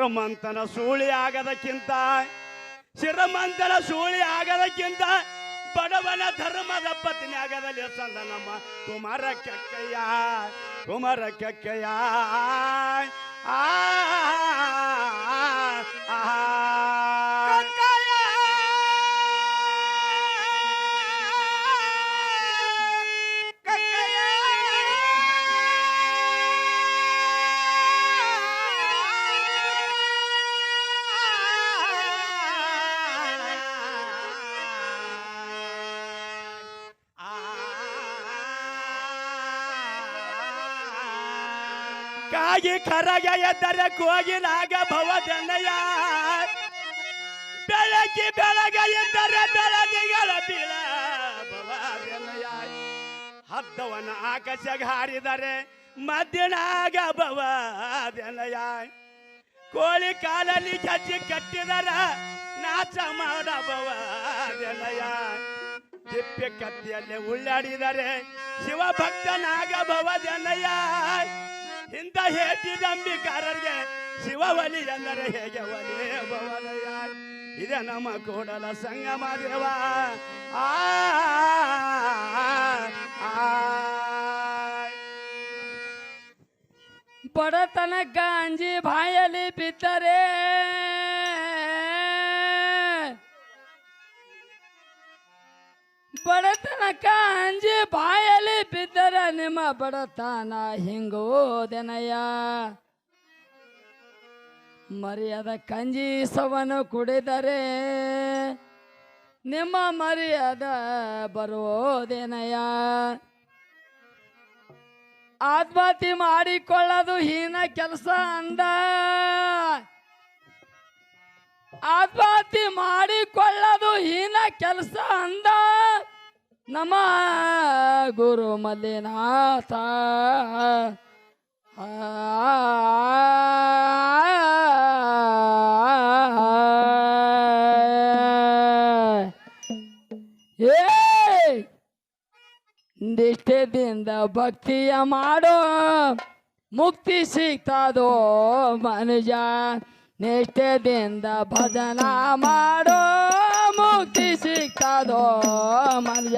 ಶ್ರೀಮಂತನ ಸೂಳಿ ಆಗದಕ್ಕಿಂತ ಶ್ರೀಮಂತನ ಸೂಳಿ ಆಗದಕ್ಕಿಂತ ಬಡವನ ಧರ್ಮದ ಪತ್ನಿ ಆಗದಲ್ಲಿ ಸಂದ ನಮ್ಮ ಕುಮಾರ ಕೆಕ್ಕಯ್ಯ ಕುಮಾರ ಕೆಕ್ಕಯ್ಯ. ಆ ಕಾಗಿ ಕರಗ ಎದ್ದರೆ ಕೋಗಿಲಾಗ ಭವದನಯ ಬೆಳಕಿ ಬೆಳಗ ಎದ್ದರೆ ಬೆಳದಿಗಳ ಬೀಳ ಭವದನಯ ಹದ್ದವನ ಆಕಾಶ ಹಾರಿದರೆ ಮಧ್ಯಾಹ್ನಾಗ ಭವದನಯ ಕೋಳಿ ಕಾಲಲ್ಲಿ ಜಜ್ಜಿ ಕಟ್ಟಿದರ ನಾಚ ಮಾಡಬವದನಯ ತಿಪ್ಪೆ ಕತ್ತಿಯಲ್ಲಿ ಉಳ್ಳಾಡಿದರೆ ಶಿವಭಕ್ತನಾಗ ಭವದನಯ ಇಂಥ ಹೇಟಿದಂಬಿಕಾರರಿಗೆ ಶಿವವಲಿ ಎಂದರೆ ಹೇಗೆ ಒಲಿ ಭವದಯ ಇದೆ ನಮ್ಮ ಕೂಡಲ ಸಂಗಮ ದೇವ. ಆ ಬಡತನ ಗಾಂಜಿ ಬಾಯಲ್ಲಿ ಬಿದ್ದರೆ ಬಡತನ ಗಾಂಜಿ ಬಾಯಲ್ಲಿ ನಿಮ್ಮ ಬಡತನ ಹಿಂಗೋದೆನಯ್ಯ ಮರ್ಯಾದ ಕಂಜಿ ಸವನು ಕುಡಿದರೆ ನಿಮ್ಮ ಮರ್ಯಾದ ಬರೋದೇನಯ್ಯ ಆತ್ಮಹತ್ಯೆ ಮಾಡಿಕೊಳ್ಳೋದು ಹೀನ ಕೆಲಸ ಅಂದ. ಆತ್ಮಹತ್ಯೆ ಮಾಡಿಕೊಳ್ಳೋದು ಹೀನ ಕೆಲಸ ಅಂದ. ನಮ್ಮ ಗುರು ಮಲ್ಲಿನಾಥ ಆ, ಏ ನಿಷ್ಠೆದಿಂದ ಭಕ್ತಿಯ ಮಾಡೋ ಮುಕ್ತಿ ಸಿಗ್ತದೋ ಮನುಜ ನಿಷ್ಠೆದಿಂದ ಭಜನ ಮಾಡೋ ಮುಕ್ತಿ ಸಿಗ್ತದೋ ಮನುಜ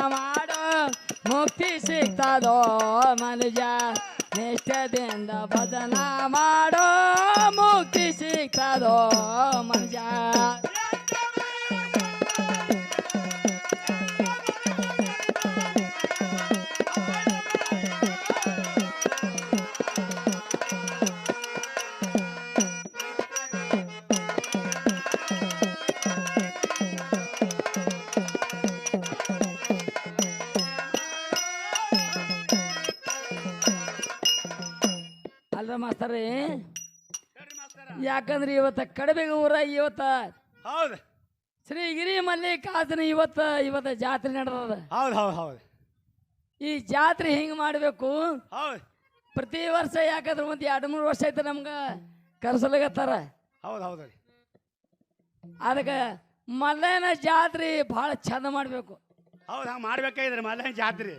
ಮಾಡೋ ಮುಕ್ತಿ ಸಿಗ್ತದೋ ಮನುಜ? ನಿಷ್ಠೆದಿಂದ ಭಜನ ಮಾಡೋ ಮುಕ್ತಿ ಸಿಗ್ತದೋ ಮನುಜ? ಅಲ್ರ ಮಾಸ್ತರೇ. ಯಾಕಂದ್ರೆ ಇವತ್ತ ಕಡಬೆಗ ಊರ ಇವತ್ತ ಹೌದು. ಶ್ರೀ ಗಿರಿ ಮಲ್ಲಿಕಾರ್ಜುನ ಇವತ್ತ ಇವತ್ತ ಜಾತ್ರೆ ನಡೆದದ. ಹೌದು ಹೌದು ಹೌದು. ಈ ಜಾತ್ರೆ ಹಿಂಗ್ ಮಾಡ್ಬೇಕು? ಹೌದು. ಪ್ರತಿ ವರ್ಷ ಯಾಕಂದ್ರೆ ಒಂದು ಎರಡು ಮೂರು ವರ್ಷ ಆಯ್ತು ನಮ್ಗ ಕರ್ಸಲಗತ್ತಾರ. ಹೌದು ಹೌದು ರೀ. ಅದಕ್ಕೆ ಮಲ್ಲಯ್ಯನ ಜಾತ್ರೆ ಭಾಳ ಚಂದ ಮಾಡ್ಬೇಕು. ಹೌದು ಹಂಗೆ ಮಾಡ್ಬೇಕಾಗಿದ್ರಿ ಮಲ್ಲ ಜಾತ್ರೆ.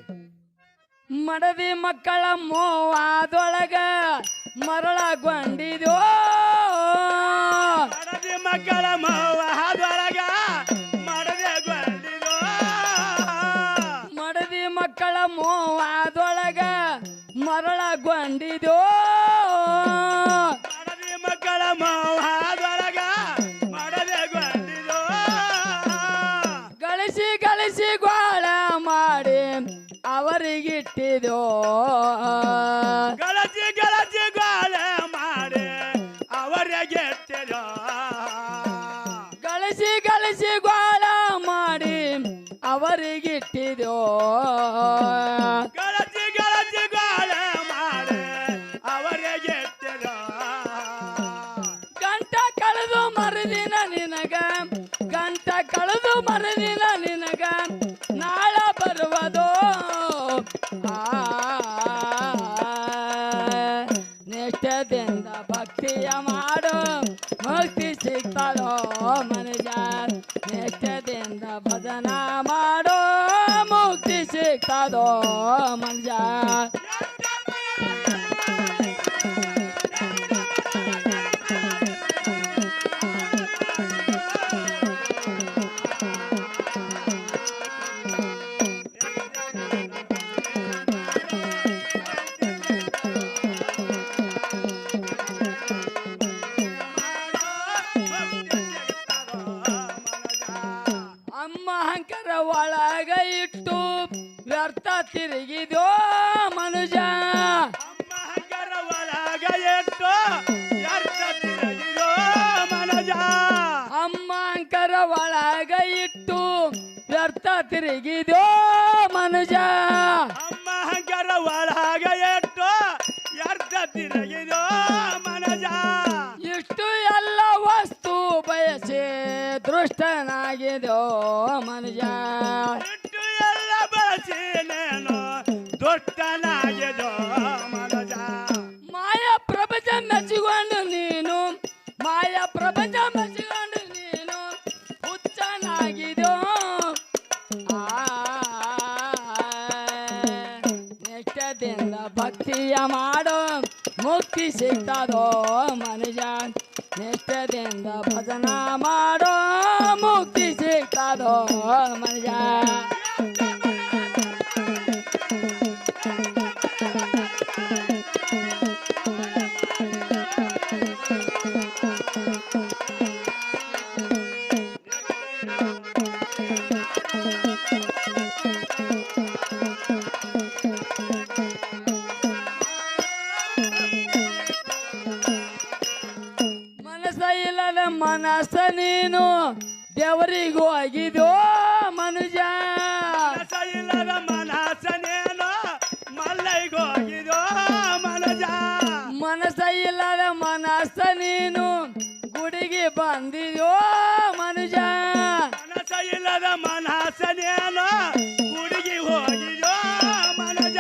ಮಡದಿ ಮಕ್ಕಳ ಮೋವಾದೊಳಗ ಮರಳಗೊಂಡಿದೋ ಮಡದಿ ಮಕ್ಕಳ ಮೌವದೊಳಗ ಕಟ್ಟಿದೋ ಗಳಜಿ ಗಳಜಿ ಗಾಳ ಮಾಡಿ ಅವರಿಗೆ ಗಳಿಸಿ ಗಳಿಸಿ ಗೋಳ ಮಾಡಿ ಅವರಿಗಿಟ್ಟಿದೋ ಗಳಜಿ ಗಳಜಿ ಗಾಳ ಮಾಡಿ ಅವರಿಗೆ ಗಂಟ ಕಳೆದು ಮರುದಿನ ನಿನಗ ಗಂಟ ಕಳೆದು ಮರುದಿನ ಮಾಡು ಮುಕ್ತಿ ಸಿಗ್ತದೋ ಮನುಜ ನಿಷ್ಠದಿಂದ ಭಜನ ಮಾಡೋ ಮುಕ್ತಿ ಸಿಗ್ತದೋ ಮನುಜ ವ್ಯರ್ಥ ತಿರುಗಿದೋ ಮನುಜ ಒಳಗ ಎಟ್ಟು ಎರ್ತ ತಿರುಗಿದೋ ಮನಜ ಅಮ್ಮ ಅಂಕರ ಒಳಗ ಇಟ್ಟು ವ್ಯರ್ಥ ತಿರುಗಿದೋ ಮನುಜ ಅಮ್ಮ ಹಂಗರ ಒಳಗ ಎಟ್ಟು ಎರ್ತ ತಿರುಗಿದೋ ಮನುಜ ಇಷ್ಟು ಎಲ್ಲ ವಸ್ತು ಬಯಸಿ ದೃಷ್ಟನಾಗಿದೋ ಮನುಜ ಪ್ರಪಂಚ ಮೆಚ್ಚಿಕೊಂಡು ನೀನು ಹುಚ್ಚನಾಗಿದೋ ನಿಷ್ಠದಿಂದ ಭಕ್ತಿಯ ಮಾಡೋ ಮುಕ್ತಿ ಸಿಗ್ತದೋ ಮನುಜ ನಿಷ್ಠದಿಂದ ಭಜನ ಮಾಡೋ ಮುಕ್ತಿ ಸಿಗ್ತದೋ ಮನುಜ ದೇವರಿಗೂ ಆಗಿದೋ ಮನುಜ? ಇಲ್ಲದ ಇಲ್ಲದ ಮನಸನೇನು ಮಲ್ಲೈಗೋಗಿದೋ ಮನುಜ? ಮನಸ್ಸ ಇಲ್ಲದ ಮನಸ್ಸ ನೀನು ಗುಡಿಗೆ ಬಂದಿದೋ ಮನುಜ? ಮನಸ್ಸ ಇಲ್ಲದ ಮನಸ್ಸನೇನೋ ಗುಡಿಗೆ ಹೋಗಿದೋ ಮನುಜ?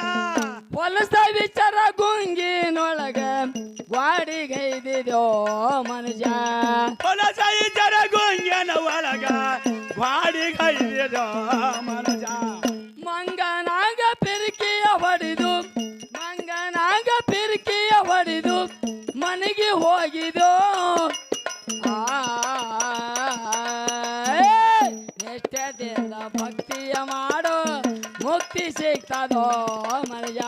ಹೊಲಸ ವಿಚಾರ ಗುಂಗಿನೊಳಗ ವಾಡಿಗೈದಿದೋ ಮನುಜ? ಹೊಲಸ ಗಾಡಿಗೈದಿದೋ ಮರಜ ಮಂಗನಾಗ ಪಿರಿಕಿಯ ಹೊಡೆದು, ಮಂಗನಾಗ ಪಿರಿಕಿಯ ಹೊಡೆದು ಮನೆಗೆ ಹೋಗಿದೋ ನಿಷ್ಠೆದಿಂದ ಭಕ್ತಿಯ ಮಾಡೋ, ಮುಕ್ತಿ ಸಿಗ್ತದೋ ಮರಜ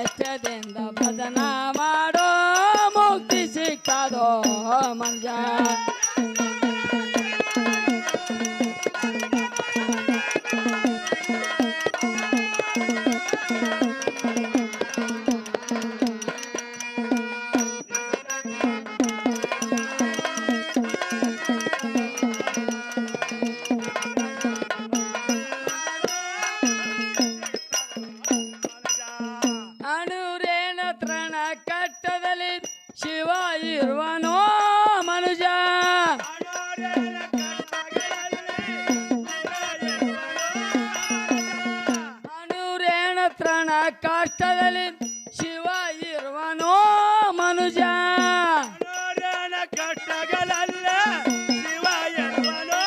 ಎಷ್ಟದಿಂದ ಭಜನ ಮಾಡೋ, ಮುಕ್ತಿ ಸಿಗ್ತದೋ ಮನುಜ ಕಟ್ಟದಲ್ಲಿ ಶಿವ ಇರುವನೋ. ಕಷ್ಟದಲ್ಲಿ ಶಿವ ಇರುವನೋ ಮನುಜ ಕಟ್ಟಗಲಲ್ಲ ಶಿವ ಎನ್ನುವನೋ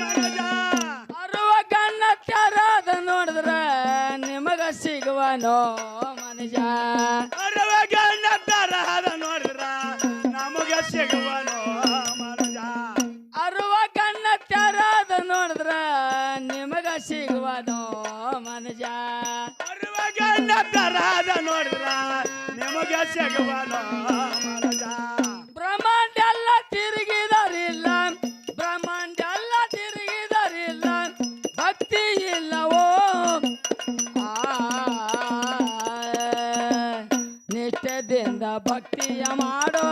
ಮನಜ ಅರುವ ಕಣ್ಣ ತೆರದ ನೋಡಿದ್ರೆ ನಿಮಗ ಸಿಗುವನೋ ಮನುಜ ಅರವಗಣ್ಣ ತರಹದ ನೋಡಿದ್ರ ನಮಗ ಸಿಗುವನೋ ಮನುಜ ಅರುವ ಕಣ್ಣ ತೆರದ ನೋಡಿದ್ರ ನಿಮಗ ಸಿಗುವನೋ ತರಹದ ನೋಡಿದ್ರ ನಿಮಗೆ ಸಿಗುವನೋ ಬ್ರಹ್ಮಾಂಡ ಎಲ್ಲ ಬ್ರಹ್ಮಾಂಡ ಎಲ್ಲ ಭಕ್ತಿ ಭಕ್ತಿಯ ಮಾಡೋ